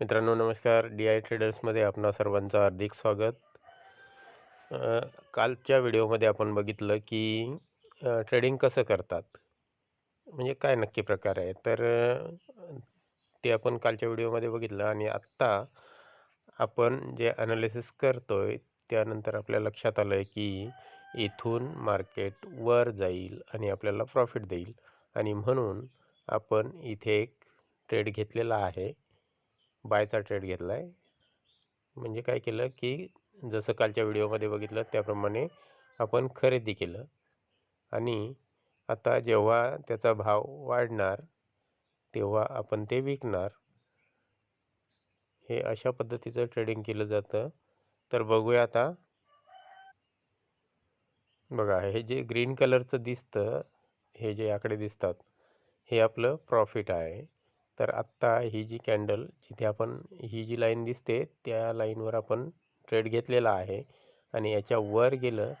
मित्रांनो नमस्कार. D I ट्रेडर्समध्ये आपणा सर्वांचं हार्दिक स्वागत. कालच्या व्हिडिओमध्ये आपण बघितलं की ट्रेडिंग कसं करतात? म्हणजे काय नक्की प्रकार आहे? तर ते आपण कालच्या व्हिडिओमध्ये बघितलं आणि आत्ता आपण जे ॲनालिसिस करतो आहे त्यानंतर आपल्या लक्षात आलं आहे की इथून मार्केट वर जाईल आणि आपल्याला प्रॉफिट देईल. आणि म्हणून आपण इथे एक ट्रेड घेतलेला आहे. बायचा ट्रेड घेतला आहे म्हणजे काय केलं की जसं कालच्या व्हिडिओमध्ये बघितलं त्याप्रमाणे आपण खरेदी केलं. आणि आता जेव्हा त्याचा भाव वाढणार तेव्हा आपण ते विकणार. हे अशा पद्धतीचं ट्रेडिंग केलं जातं. तर बघूया आता. बघा हे जे ग्रीन कलरचं दिसतं हे जे आकडे दिसतात हे आपलं प्रॉफिट आहे. तर आत्ता ही जी कॅन्डल जिथे आपण ही जी लाईन दिसते त्या लाईनवर आपण ट्रेड घेतलेला आहे आणि याच्या वर गेलं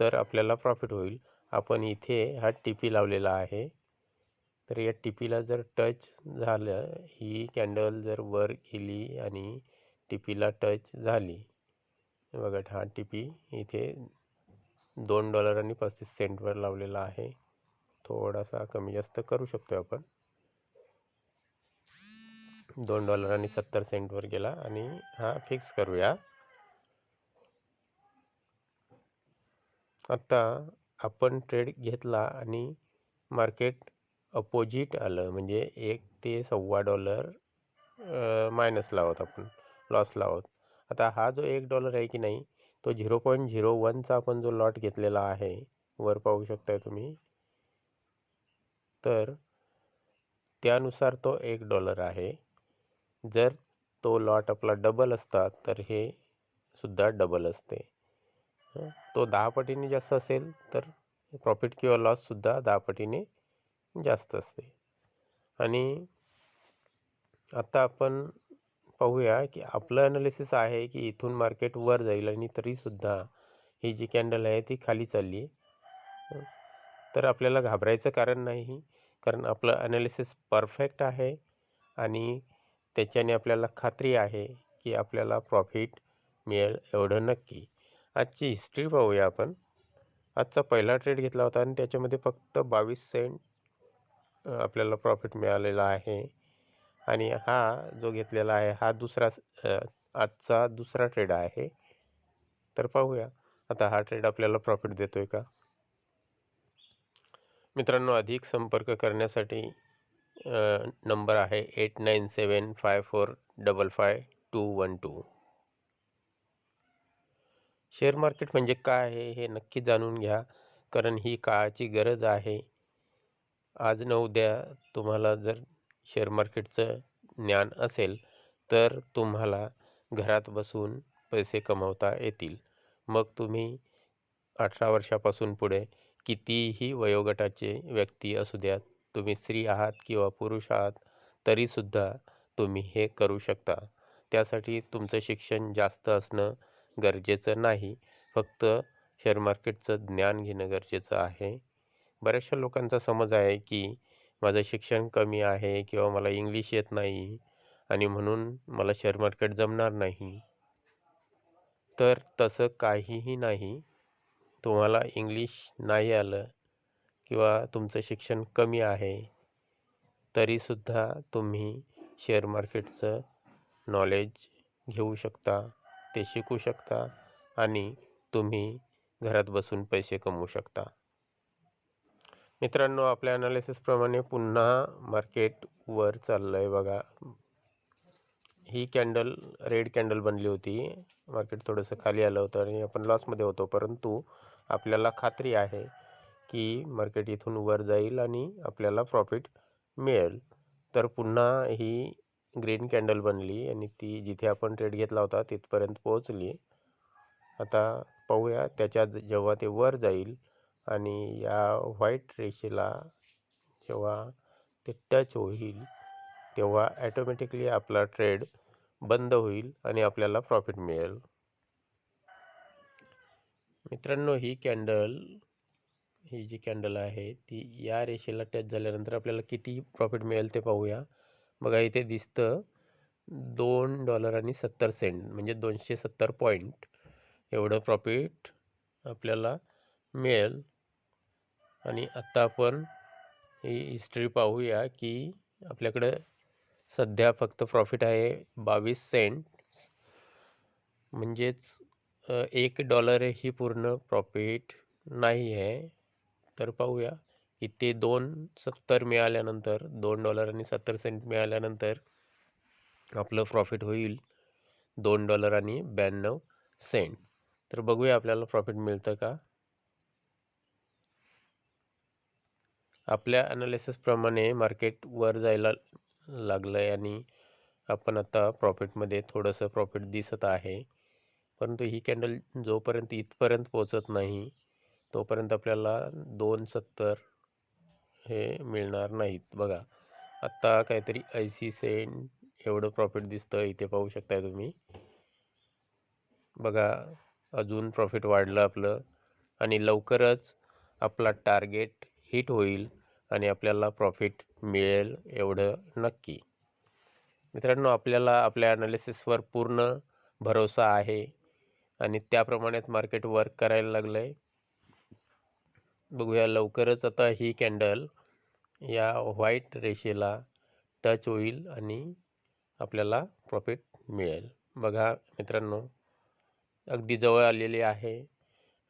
तर आपल्याला प्रॉफिट होईल. आपण इथे हा टी पी लावलेला आहे. तर या टी पीला जर टच झालं ही कॅन्डल जर वर गेली आणि टी पीला टच झाली. बघा हा टी पी इथे दोन डॉलर आणि पस्तीस सेंटवर लावलेला आहे. थोडासा कमी जास्त करू शकतो आपण. दोन डॉलर आणि सत्तर सेंटवर गेला आणि हा फिक्स करूया. आत्ता आपण ट्रेड घेतला आणि मार्केट अपोजिट आलं. म्हणजे एक ते सव्वा डॉलर मायनस लावत आपण लॉस लावत आता हा जो एक डॉलर आहे की नाही तो झिरो पॉईंट झिरो वनचा आपण जो लॉट घेतलेला आहे वर पाहू शकताय तुम्ही. तर त्यानुसार तो एक डॉलर आहे. जर तो लॉट आपला डबल असता तर हे सुद्धा डबल असते. तो दहा पटीने जास्त असेल तर प्रॉफिट किंवा लॉससुद्धा दहा पटीने जास्त असते. आणि आता आपण पाहूया की आपलं ॲनालिसिस आहे की इथून मार्केट वर जाईल आणि तरीसुद्धा ही जी कॅन्डल आहे ती खाली चालली तर आपल्याला घाबरायचं कारण नाही कारण आपलं ॲनालिसिस परफेक्ट आहे आणि त्याच्याने आपल्याला खात्री आहे की आपल्याला प्रॉफिट मिळेल एवढं नक्की. आजची हिस्ट्री पाहूया आपण. आजचा पहिला ट्रेड घेतला होता आणि त्याच्यामध्ये फक्त बावीस सेंट आपल्याला प्रॉफिट मिळालेला आहे. आणि हा जो घेतलेला आहे हा दुसरा आजचा दुसरा ट्रेड आहे. तर पाहूया. आता हा ट्रेड आपल्याला प्रॉफिट देतोय का? मित्रांनो अधिक संपर्क करण्यासाठी नंबर आहे eight nine seven five four double five two one two. Share market म्हणजे काय आहे हे नक्की जाणून घ्या कारण ही काळाची गरज आहे. आज न उद्या तुम्हाला जर शेअर मार्केटचं ज्ञान असेल तर तुम्हाला घरात बसून पैसे कमवता येतील. मग तुम्ही अठरा वर्षापासून पुढे कितीही वयोगटाचे व्यक्ती असू द्यात तुम्ही स्त्री आहात किंवा पुरुष आहात तरीसुद्धा तुम्ही हे करू शकता. त्यासाठी तुमचं शिक्षण जास्त असणं गरजेचं नाही. फक्त शेअर मार्केटचं ज्ञान घेणं गरजेचं आहे. बऱ्याचशा लोकांचा समज आहे की माझं शिक्षण कमी आहे किंवा मला इंग्लिश येत नाही आणि म्हणून मला शेअर मार्केट जमणार नाही. तर तसं काहीही नाही. तुम्हाला इंग्लिश नाही आलं किंवा तुमचं शिक्षण कमी आहे तरीसुद्धा तुम्ही शेअर मार्केटचं नॉलेज घेऊ शकता ते शिकू शकता आणि तुम्ही घरात बसून पैसे कमवू शकता. मित्रांनो आपल्या अनालिसिसप्रमाणे पुन्हा मार्केट वर चाललं आहे बघा. ही कॅन्डल रेड कॅन्डल बनली होती. मार्केट थोडंसं खाली आलं होतं आणि आपण लॉसमध्ये होतो परंतु आपल्याला खात्री आहे की मार्केट इथून वर जाईल आणि आपल्याला प्रॉफिट मिळेल. तर पुन्हा ही ग्रीन कॅन्डल बनली आणि ती जिथे आपण ट्रेड घेतला होता तिथपर्यंत पोहोचली. आता पाहूया त्याच्यात जेव्हा ते वर जाईल आणि या व्हाईट रेषेला जेव्हा ते टच होईल तेव्हा ॲटोमॅटिकली आपला ट्रेड बंद होईल आणि आपल्याला प्रॉफिट मिळेल. मित्रांनो ही कॅन्डल ही जी कॅन्डल आहे ती या रेषेला टच झाल्यानंतर आपल्याला किती प्रॉफिट मिळेल ते पाहूया. बघा इथे दिसतं दोन डॉलर आणि सत्तर सेंट म्हणजे दोनशे सत्तर पॉईंट एवढं प्रॉफिट आपल्याला मिळेल. आणि आत्ता आपण ही हिस्ट्री पाहूया की आपल्याकडं सध्या फक्त प्रॉफिट आहे बावीस सेंट. म्हणजेच एक डॉलर ही पूर्ण प्रॉफिट नाही आहे. तर पाहूया इथे दोन सत्तर मिळाल्यानंतर दोन डॉलर आणि सत्तर सेंट मिळाल्यानंतर आपलं प्रॉफिट होईल दोन डॉलर आणि ब्याण्णव सेंट तर बघूया आपल्याला प्रॉफिट मिळतं का? आपल्या ॲनालिसिसप्रमाणे मार्केट वर जायला लागलं आहे आणि आपण आता प्रॉफिटमध्ये थोडंसं प्रॉफिट दिसत आहे. परंतु ही कॅन्डल जोपर्यंत इथपर्यंत पोचत नाही तोपर्यंत आपल्याला दोन सत्तर हे मिळणार नाहीत. बघा आत्ता काहीतरी ऐंशी सेंट एवढं प्रॉफिट दिसतं. इथे पाहू शकताय तुम्ही. बघा अजून प्रॉफिट वाढलं आपलं आणि लवकरच आपला टार्गेट हिट होईल आणि आपल्याला प्रॉफिट मिळेल एवढं नक्की. मित्रांनो आपल्याला आपल्या ॲनालिसिसवर पूर्ण भरोसा आहे आणि त्याप्रमाणेच मार्केट वर्क करायला लागलं आहे बघूया लवकरच आता ही कॅन्डल या व्हाईट रेषेला टच होईल आणि आपल्याला प्रॉफिट मिळेल. बघा मित्रांनो अगदी जवळ आलेली आहे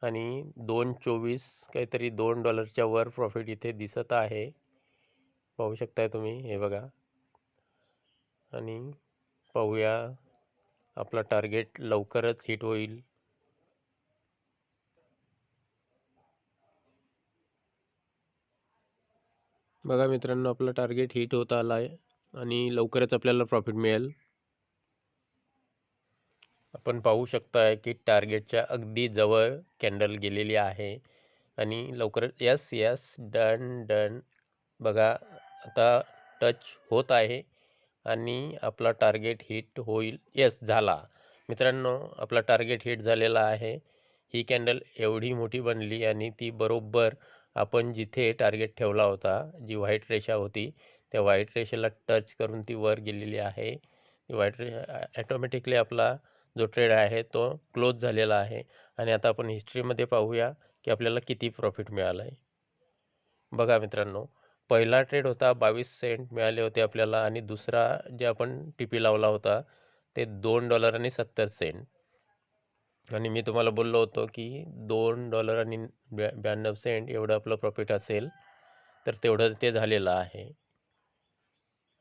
आणि दोन चोवीस काहीतरी दोन डॉलरच्या वर प्रॉफिट इथे दिसत आहे. पाहू शकताय तुम्ही हे बघा. आणि पाहूया आपला टार्गेट लवकरच हिट होईल. बघा मित्रांनो आपलं टार्गेट हिट होत आलं आहे आणि लवकरच आपल्याला प्रॉफिट मिळेल. आपण पाहू शकताय की टार्गेटच्या अगदी जवळ कॅन्डल गेलेली आहे आणि लवकर यस यस डन डन बघा आता टच होत आहे आणि आपला टार्गेट हिट होईल. यस झाला. मित्रांनो आपला टार्गेट हिट झालेला आहे. ही कॅन्डल एवढी मोठी बनली आणि ती बरोबर आपण जिथे टार्गेट ठेवला होता जी व्हाईट रेषा होती त्या व्हाईट रेषेला टच करून ती वर गेलेली आहे. व्हाईट रे ॲटोमॅटिकली आपला जो ट्रेड आहे तो क्लोज झालेला आहे. आणि आता आपण हिस्ट्रीमध्ये पाहूया की आपल्याला किती प्रॉफिट मिळालं आहे बघा मित्रांनो पहिला ट्रेड होता बावीस सेंट मिळाले होते आपल्याला आणि दुसरा जे आपण टी पी लावला होता ते दोन डॉलर आणि सत्तर सेंट आणि मी तुम्हाला बोललो होतो की दोन डॉलर आणि ब्या ब्याण्णव सेंट एवढं आपलं प्रॉफिट असेल तर तेवढं ते झालेलं आहे.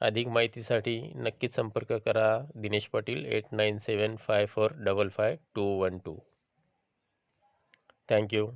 अधिक माहितीसाठी नक्कीच संपर्क करा Dinesh Patil eight nine seven five four double five two one two thank you